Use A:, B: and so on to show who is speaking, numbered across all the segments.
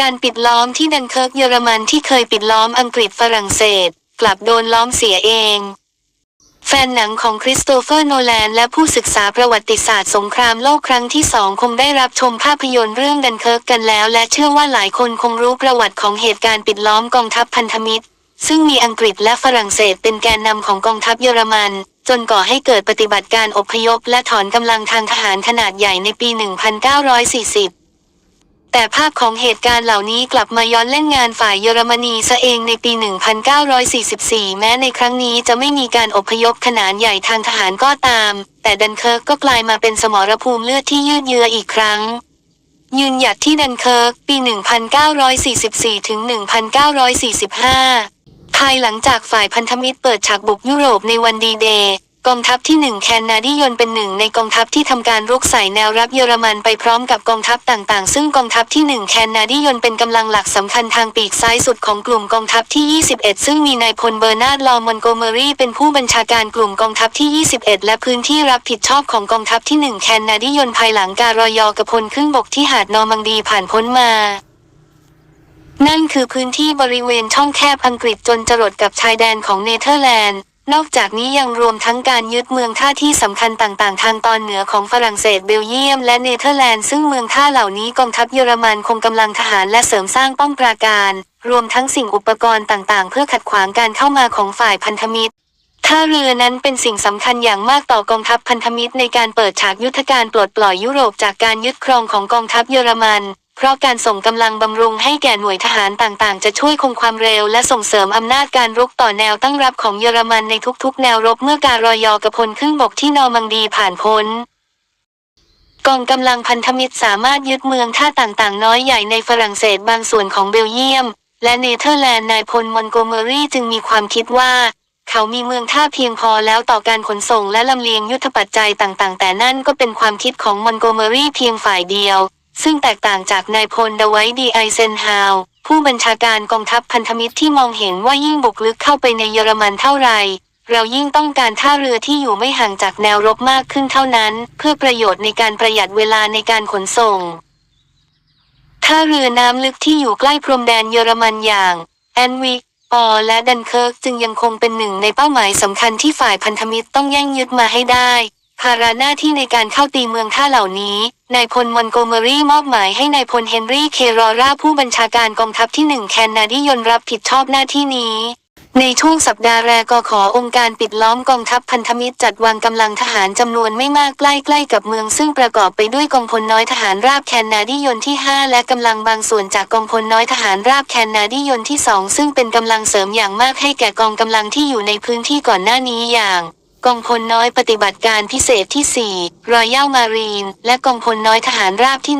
A: การปิดล้อมที่ดันเคิร์กเยอรมันที่เคยปิดล้อมอังกฤษฝรั่งเศส กลับโดนล้อมเสียเอง แฟนหนังของคริสโตเฟอร์โนแลนและผู้ศึกษาประวัติศาสตร์สงครามโลกครั้งที่สองคงได้รับชมภาพยนตร์เรื่องดันเคิร์กกันแล้ว และเชื่อว่าหลายคนคงรู้ประวัติของเหตุการณ์ปิดล้อมกองทัพพันธมิตร ซึ่งมีอังกฤษและฝรั่งเศสเป็นแกนนำของกองทัพเยอรมัน จนก่อให้เกิดปฏิบัติการอพยพ และถอนกำลังทางทหารขนาดใหญ่ในปี 1940 แต่ภาพของเหตุการณ์เหล่านี้กลับมาย้อนเล่นงานฝ่ายเยอรมนีซะเองในปี 1944 แม้ในครั้งนี้จะไม่มีการอพยพขนาดใหญ่ทางทหารก็ตาม แต่ดันเคิร์กก็กลายมาเป็นสมรภูมิเลือดที่ยืดเยื้ออีกครั้ง ยืนหยัดที่ดันเคิร์กปี 1944 ถึง 1945 ภายหลังจากฝ่ายพันธมิตรเปิดฉากบุกยุโรปในวันดีเดย์ กองทัพที่หนึ่งแคนนาดิยนเป็นหนึ่งในกองทัพที่ทำการรุกใส่แนวรับเยอรมันไปพร้อมกับกองทัพต่างๆ ซึ่งกองทัพที่หนึ่งแคนนาดิยนเป็นกำลังหลักสำคัญทางปีกซ้ายสุดของกลุ่มกองทัพที่ 21 ซึ่งมีนายพลเบอร์นาร์ดลอมอนโกเมอรี่เป็นผู้บัญชาการกลุ่มกองทัพที่ 21 และพื้นที่รับผิดชอบของกองทัพที่หนึ่งแคนนาดิยนภายหลังการรอยอกระพลขึ้นบกที่หาดนอร์มังดีผ่านพ้นมา นั่นคือพื้นที่บริเวณช่องแคบอังกฤษจนจรดกับชายแดนของเนเธอร์แลนด์ นอกจากนี้ยังรวมทั้งการยึดเมืองท่าที่สำคัญต่างๆ ทางตอนเหนือของฝรั่งเศสเบลเยียม และเนเธอร์แลนด์ซึ่งเมืองท่าเหล่านี้กองทัพเยอรมันคงกำลังทหารและเสริมสร้างป้อมปราการ รวมทั้งสิ่งอุปกรณ์ต่างๆ เพื่อขัดขวางการเข้ามาของฝ่ายพันธมิตรท่าเรือนั้นเป็นสิ่งสำคัญอย่างมากต่อกองทัพพันธมิตรในการเปิดฉากยุทธการปลดปล่อยยุโรปจากการยึดครองของกองทัพเยอรมัน เพราะการส่งกำลังบำรุงให้แก่หน่วยทหารต่างๆ จะช่วยคงความเร็วและส่งเสริมอำนาจการรุกต่อแนวตั้งรับของเยอรมันในทุกๆ แนวรบเมื่อการรอยอกระพลขึ้นบกที่นอร์มังดีผ่านพ้นกองกำลังพันธมิตรสามารถยึดเมืองท่าต่างๆ น้อยใหญ่ในฝรั่งเศสบางส่วนของเบลเยียม และเนเธอร์แลนด์นายพลมอนโกเมอรี่จึงมีความคิดว่า เขามีเมืองท่าเพียงพอแล้วต่อการขนส่งและลำเลียงยุทธปัจจัยต่างๆ แต่นั่นก็เป็นความคิดของมอนโกเมอรี่เพียงฝ่ายเดียว ซึ่งแตกต่างจากนายพลดไวดีไอเซนฮาวผู้บัญชาการกองทัพพันธมิตรที่มองเห็นว่ายิ่งบุกลึกเข้าไปในเยอรมันเท่าไหร่เรายิ่งต้องการท่าเรือที่อยู่ไม่ห่างจากแนวรบมากขึ้นเท่านั้น เพื่อประโยชน์ในการประหยัดเวลาในการขนส่ง ท่าเรือน้ำลึกที่อยู่ใกล้พรมแดนเยอรมันอย่าง แอนวิกปอและดันเคิร์กจึงยังคงเป็นหนึ่งในเป้าหมายสำคัญที่ฝ่ายพันธมิตรต้องแย่งยึดมาให้ได้ ภาระหน้าที่ในการเข้าตีเมืองท่าเหล่านี้ นายพลมอนโกเมอรี่มอบหมายให้นายพลเฮนรี่เครอราผู้บัญชาการกองทัพที่หนึ่งแคนนาดิยนรับผิดชอบหน้าที่นี้ ในช่วงสัปดาห์แรกก็ขอองค์การปิดล้อมกองทัพพันธมิตรจัดวางกำลังทหารจำนวนไม่มากใกล้ๆกับเมืองซึ่งประกอบไปด้วยกองพลน้อยทหารราบแคนนาดิยนที่ 5 และกำลังบางส่วนจากกองพลน้อยทหารราบแคนนาดิยนที่ 2 ซึ่งเป็นกำลังเสริมอย่างมากให้แก่กองกำลังที่อยู่ในพื้นที่ก่อนหน้านี้อย่าง กองพลน้อยปฏิบัติการพิเศษที่ 4 รอยัลมารีน และกองพลน้อยทหารราบที่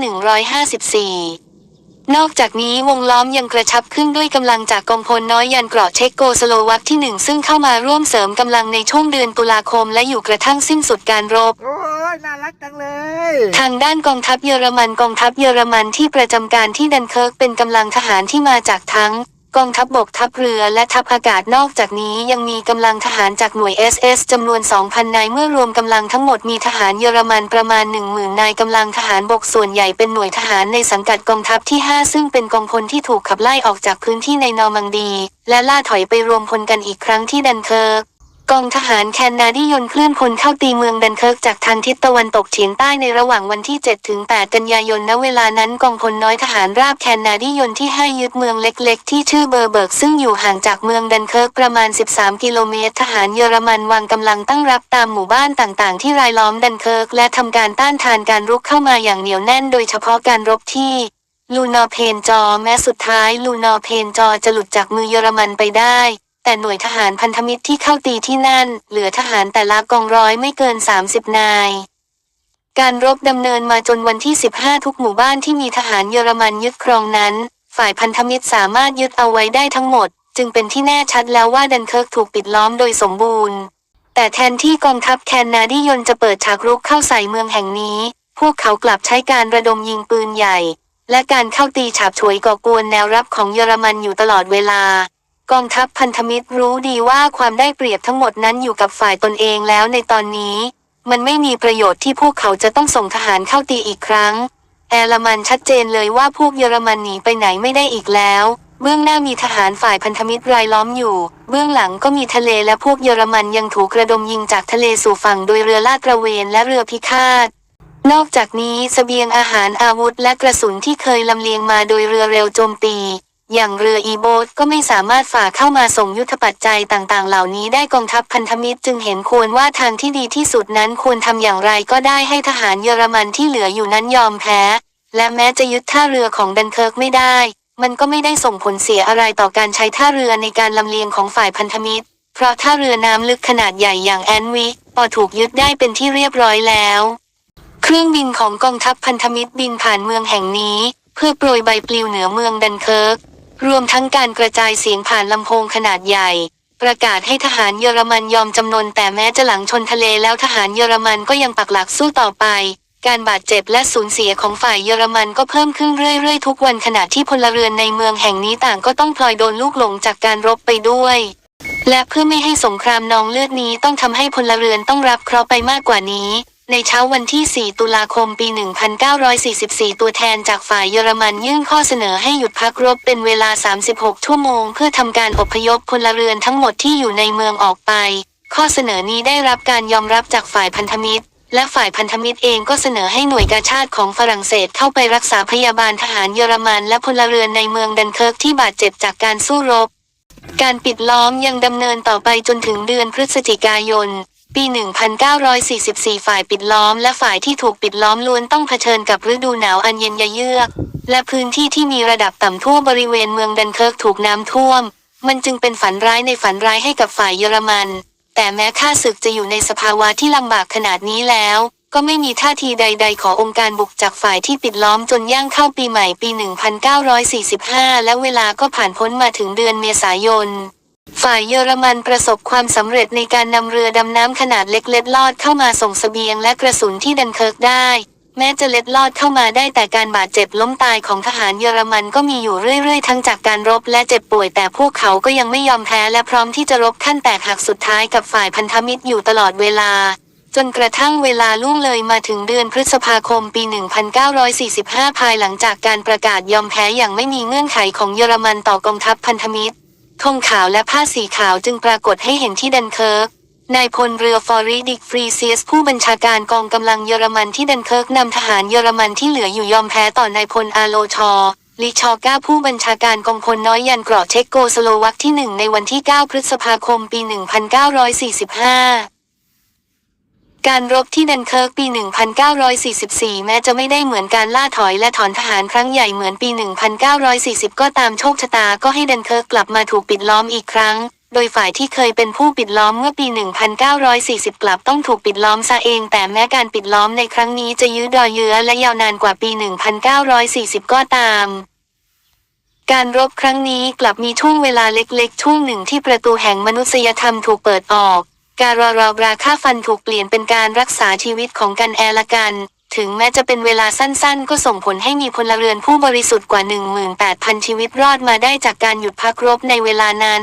A: 154นอกจากนี้วงล้อมยังกระชับขึ้นด้วยกำลังจากกองพลน้อยยันเกราะเช็กโกสโลวักที่หนึ่งซึ่งเข้ามาร่วมเสริมกำลังในช่วงเดือนตุลาคมและอยู่กระทั่งสิ้นสุดการรบ
B: โอ้ยน่ารักจังเลย
A: ทางด้านกองทัพเยอรมันกองทัพเยอรมันที่ประจำการที่ดันเคิร์กเป็นกำลังทหารที่มาจากทั้ง กองทัพบบกทัพเรือและทัพอากาศนอกจากนี้ยังมีกำลังทหารจากหน่วย SS จำนวน 2,000 นายเมื่อรวมกำลังทั้งหมดมีทหารเยอรมันประมาณ 10,000 นายกำลังทหารบกส่วนใหญ่เป็นหน่วยทหารในสังกัดกองทัพที่ 5 ซึ่งเป็นกองพลที่ถูกขับไล่ออกจากพื้นที่ในนอร์มังดี และล่าถอยไปรวมพลกันอีกครั้งที่ดันเคิร์ก กองทหารแคนนาดิยนเคลื่อนพลเข้าตีเมืองดันเคิร์กจากทางทิศตะวันตกเฉียงใต้ในระหว่างวันที่ 7 ถึง 8 กันยายน ณ เวลานั้นกองพลน้อยทหารราบแคนนาดิยนที่ให้ยึดเมืองเล็กๆ ที่ชื่อเบอร์เบิร์กซึ่งอยู่ห่างจากเมืองดันเคิร์กประมาณ 13 กิโลเมตร ทหารเยอรมันวางกำลังตั้งรับตามหมู่บ้านต่างๆ ที่รายล้อมดันเคิร์กและทำการต้านทานการรุกเข้ามาอย่างเหนียวแน่น โดยเฉพาะการรบที่ลูนอเพนจอ แม้สุดท้ายลูนอเพนจอจะหลุดจากมือเยอรมันไปได้ แต่หน่วยทหารพันธมิตรที่เข้าตีที่นั่น เหลือทหารแต่ละกองร้อยไม่เกิน 30 นาย การรบดำเนินมาจนวันที่ 15 ทุกหมู่บ้านที่มีทหารเยอรมันยึดครองนั้น ฝ่ายพันธมิตรสามารถยึดเอาไว้ได้ทั้งหมด จึงเป็นที่แน่ชัดแล้วว่าดันเคิร์กถูกปิดล้อมโดยสมบูรณ์ แต่แทนที่กองทัพแคนนาดิยนจะเปิดฉากรุกเข้าใส่เมืองแห่งนี้ พวกเขากลับใช้การระดมยิงปืนใหญ่และการเข้าตีฉาบฉวยก่อกวนแนวรับของเยอรมันอยู่ตลอดเวลา กองทัพพันธมิตรรู้ดีว่าความได้เปรียบทั้งหมดนั้นอยู่กับฝ่ายตนเองแล้วในตอนนี้ มันไม่มีประโยชน์ที่พวกเขาจะต้องส่งทหารเข้าตีอีกครั้ง แอร์มันชัดเจนเลยว่าพวกเยอรมันหนีไปไหนไม่ได้อีกแล้ว เบื้องหน้ามีทหารฝ่ายพันธมิตรรายล้อมอยู่ เบื้องหลังก็มีทะเลและพวกเยอรมันยังถูกกระดมยิงจากทะเลสู่ฝั่งโดยเรือลาดตระเวนและเรือพิฆาตนอกจากนี้เสบียงอาหารอาวุธและกระสุนที่เคยลำเลียงมาโดยเรือเร็วโจมตี อย่างเรืออีโบทก็ไม่สามารถฝ่าเข้ามาส่งยุทธปัจจัยต่างๆ เหล่านี้ได้กองทัพพันธมิตรจึงเห็นควรว่าทางที่ดีที่สุดนั้นควรทำอย่างไรก็ได้ให้ทหารเยอรมันที่เหลืออยู่นั้นยอมแพ้ และแม้จะยึดท่าเรือของดันเคิร์กไม่ได้ มันก็ไม่ได้ส่งผลเสียอะไรต่อการใช้ท่าเรือในการลำเลียงของฝ่ายพันธมิตร เพราะท่าเรือน้ำลึกขนาดใหญ่อย่างแอนวิกพอถูกยึดได้เป็นที่เรียบร้อยแล้ว เครื่องบินของกองทัพพันธมิตรบินผ่านเมืองแห่งนี้ เพื่อโปรยใบปลิวเหนือเมืองดันเคิร์ก รวมทั้งการกระจายเสียงผ่านลำโพงขนาดใหญ่ ประกาศให้ทหารเยอรมันยอมจำนนแต่แม้จะหลังชนทะเลแล้วทหารเยอรมันก็ยังปักหลักสู้ต่อไป การบาดเจ็บและสูญเสียของฝ่ายเยอรมันก็เพิ่มขึ้นเรื่อยๆ ทุกวันขณะที่พลเรือนในเมืองแห่งนี้ต่างก็ต้องพลอยโดนลูกหลงจากการรบไปด้วย และเพื่อไม่ให้สงครามนองเลือดนี้ต้องทำให้พลเรือนต้องรับเคราะห์ไปมากกว่านี้ ในเช้าวันที่ 4 ตุลาคม ปี 1944 ตัวแทนจากฝ่ายเยอรมันยื่นข้อเสนอให้หยุดพักรบเป็นเวลา 36 ชั่วโมง เพื่อทำการอพยพพลเรือนทั้งหมดที่อยู่ในเมืองออกไป ข้อเสนอนี้ได้รับการยอมรับจากฝ่ายพันธมิตร และฝ่ายพันธมิตรเองก็เสนอให้หน่วยกาชาติของฝรั่งเศสเข้าไปรักษาพยาบาลทหารเยอรมันและพลเรือนในเมืองดันเคิร์กที่บาดเจ็บจากการสู้รบ การปิดล้อมยังดำเนินต่อไปจนถึงเดือนพฤศจิกายน ปี 1944 ฝ่ายปิดล้อมและฝ่ายที่ถูกปิดล้อมล้วนต้องเผชิญกับฤดูหนาวอันเย็นยะเยือก และพื้นที่ที่มีระดับต่ำทั่วบริเวณเมืองดันเคิร์กถูกน้ำท่วม มันจึงเป็นฝันร้ายในฝันร้ายให้กับฝ่ายเยอรมัน แต่แม้ข้าศึกจะอยู่ในสภาวะที่ลำบากขนาดนี้แล้ว ก็ไม่มีท่าทีใด ๆ ขอองค์การบุกจากฝ่ายที่ปิดล้อมจนย่างเข้าปีใหม่ปี 1945 และเวลาก็ผ่านพ้นมาถึงเดือนเมษายน ฝ่ายเยอรมันประสบความสำเร็จในการนำเรือดำน้ำขนาดเล็กเล็ดลอดเข้ามาส่งเสบียงและกระสุนที่ดันเคิร์กได้ แม้จะเล็ดลอดเข้ามาได้แต่การบาดเจ็บล้มตายของทหารเยอรมันก็มีอยู่เรื่อยๆ ทั้งจากการรบและเจ็บป่วยแต่พวกเขาก็ยังไม่ยอมแพ้และพร้อมที่จะรบขั้นแตกหักสุดท้ายกับฝ่ายพันธมิตรอยู่ตลอดเวลา จนกระทั่งเวลาล่วงเลยมาถึงเดือนพฤษภาคมปี 1945 ภายหลังจากการประกาศยอมแพ้อย่างไม่มีเงื่อนไขของเยอรมันต่อกองทัพพันธมิตร ธงขาวและผ้าสีขาวจึงปรากฏให้เห็นที่ดันเคิร์ก นายพลเรือฟอริดิกฟรีเซียสผู้บัญชาการกองกำลังเยอรมันที่ดันเคิร์กนำทหารเยอรมันที่เหลืออยู่ยอมแพ้ต่อนายพลอาโลชอลิชอก้าผู้บัญชาการกองพลน้อยยันเกราะเช็กโกสโลวักที่หนึ่งในวันที่ 9 พฤษภาคม ปี 1945 การรบที่ดันเคิร์กปี 1944 แม้จะไม่ได้เหมือนการล่าถอยและถอนทหารครั้งใหญ่เหมือนปี 1940 ก็ตามโชคชะตาก็ให้ดันเคิร์กกลับมาถูกปิดล้อมอีกครั้ง โดยฝ่ายที่เคยเป็นผู้ปิดล้อมเมื่อปี 1940 กลับต้องถูกปิดล้อมซะเอง แต่แม้การปิดล้อมในครั้งนี้จะยืดดอเยื้อและยาวนานกว่าปี 1940 ก็ตามการรบครั้งนี้กลับมีช่วงเวลาเล็กๆ ช่วงหนึ่งที่ประตูแห่งมนุษยธรรมถูกเปิดออก การรอรอบราค่าฟันถูกเปลี่ยนเป็นการรักษาชีวิตของกันแอละกัน ถึงแม้จะเป็นเวลาสั้นๆ ก็ส่งผลให้มีพลเรือนผู้บริสุทธิ์กว่า 18,000 ชีวิตรอดมาได้จากการหยุดพักรบในเวลานั้น